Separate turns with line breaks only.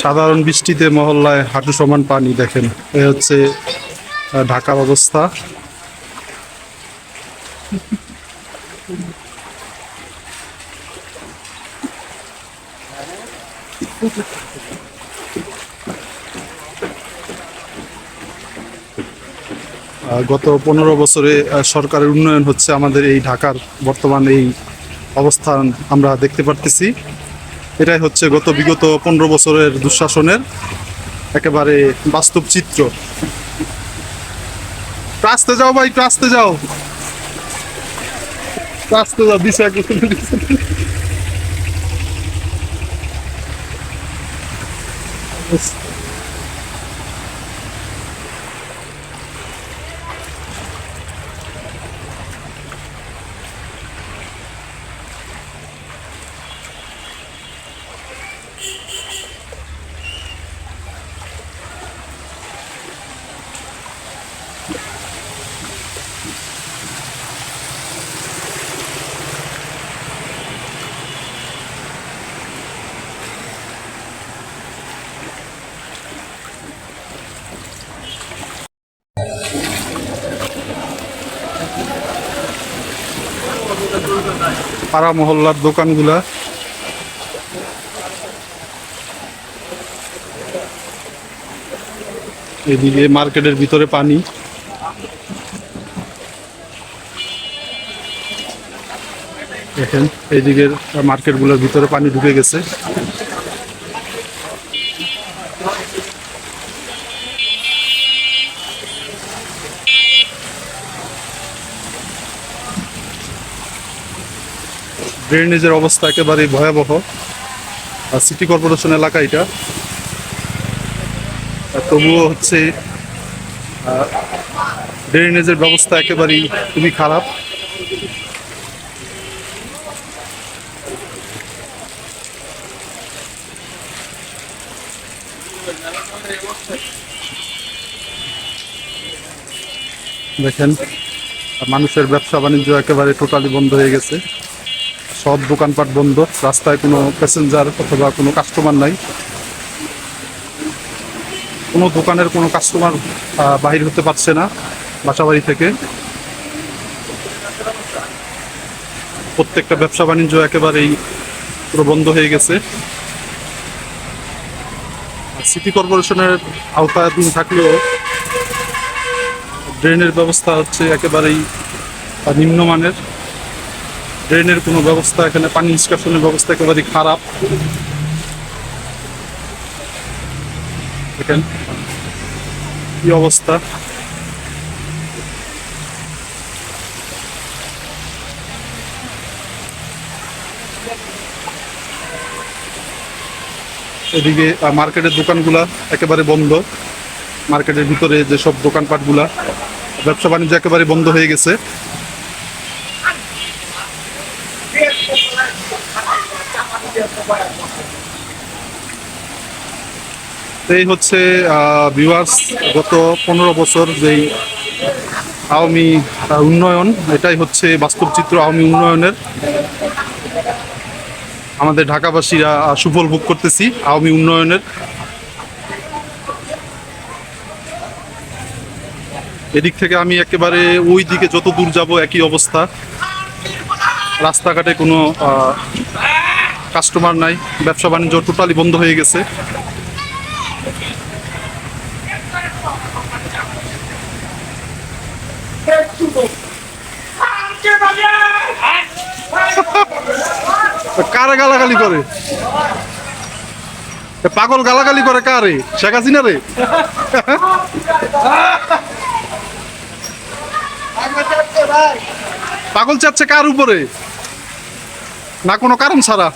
সাধারণ বৃষ্টিতে মহল্লায় হাঁটু সমান পানি, দেখেন। এ হচ্ছে ঢাকার অবস্থা। গত পনেরো বছরে সরকারের উন্নয়ন হচ্ছে আমাদের এই ঢাকার বর্তমান এই অবস্থান আমরা দেখতে পারতেছি। এটাই হচ্ছে গত বিগত পনেরো বছরের দুঃশাসনের একেবারে বাস্তব চিত্র। আসতে যাও ভাই আসতে যাও। আসতে যাও দিশা পাড়া মহল্লার দোকানগুলা। এদিকে মার্কেটের ভিতরে পানি। দেখেন এইদিকের মার্কেটগুলোর ভিতরে পানি ঢুকে গেছে। ড্রেনেজের অবস্থা একেবারেই ভয়াবহ। আর সিটি কর্পোরেশন এলাকা এটা। তবুও হচ্ছে ড্রেনেজের ব্যবস্থা একেবারেই খুবই খারাপ। দেখেন মানুষের ব্যবসা বাণিজ্য একেবারে টোটালি বন্ধ হয়ে গেছে। সব দোকানপাট বন্ধ, রাস্তায় কোনো প্যাসেঞ্জার অথবা কোনো কাস্টমার নাই। কোনো দোকানের কোনো কাস্টমার বাহির হতে পারছে না বাসাবাড়ি থেকে। প্রত্যেকটা ব্যবসা বাণিজ্য একেবারেই পুরো বন্ধ হয়ে গেছে। সিটি কর্পোরেশনের আওতাধীন থাকলেও ড্রেনের ব্যবস্থা হচ্ছে একেবারেই নিম্নমানের। ড্রেনের কোনো ব্যবস্থা, এখানে পানি নিষ্কাশনের ব্যবস্থা একেবারেই খারাপ। দেখেন কি অবস্থা। এদিকে মার্কেটের দোকানগুলা একেবারে বন্ধ। মার্কেটের ভিতরে যেসব দোকানপাটগুলা ব্যবসা বাণিজ্য একেবারে বন্ধ হয়ে গেছে। এই হচ্ছে ভিউয়ার্স গত পনেরো বছর যেই আওয়ামী উন্নয়ন, এটাই হচ্ছে বাস্তব চিত্র আওয়ামী উন্নয়নের। আমাদের ঢাকাবাসীরা সুফল ভোগ করতেছি আওয়ামী উন্নয়নের। এদিক থেকে আমি একেবারে ওই দিকে যত দূর যাব একই অবস্থা। রাস্তাঘাটে কোনো কাস্টমার নাই, ব্যবসা বাণিজ্য টোটালি বন্ধ হয়ে গেছে। কারে গালাগালি করে? পাগল গালাগালি করে কারে? শেখ হাসিনা রে? পাগল চাচ্ছে কার উপরে? না কোনো কারণ ছাড়া।